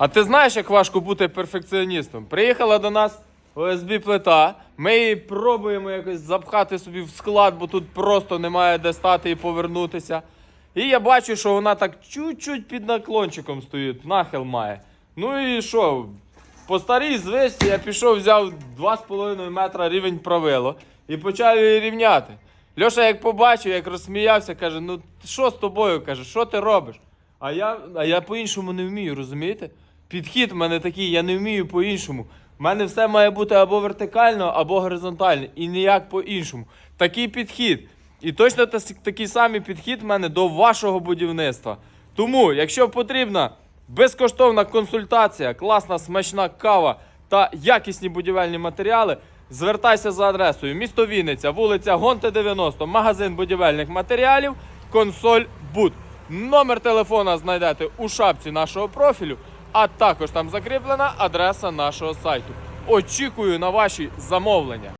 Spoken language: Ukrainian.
А ти знаєш, як важко бути перфекціоністом? Приїхала до нас ОСБ плита, ми її пробуємо якось запхати собі в склад, бо тут просто немає де стати і повернутися. І я бачу, що вона так чуть-чуть під наклончиком стоїть, нахил має. Ну і що? По старій звичці я пішов, взяв 2,5 метра рівень правило і почав її рівняти. Льоша, як побачив, як розсміявся, каже: ну що з тобою? каже, що ти робиш? А я, а я по-іншому не вмію, розумієте? Підхід в мене такий, я не вмію по-іншому. У мене все має бути або вертикально, або горизонтально, і ніяк по-іншому. Такий підхід. І точно такий самий підхід в мене до вашого будівництва. Тому, якщо потрібна безкоштовна консультація, класна смачна кава та якісні будівельні матеріали, звертайся за адресою місто Вінниця, вулиця Гонте 90, магазин будівельних матеріалів, консоль Буд. Номер телефона знайдете у шапці нашого профілю, а також там закріплена адреса нашого сайту. Очікую на ваші замовлення.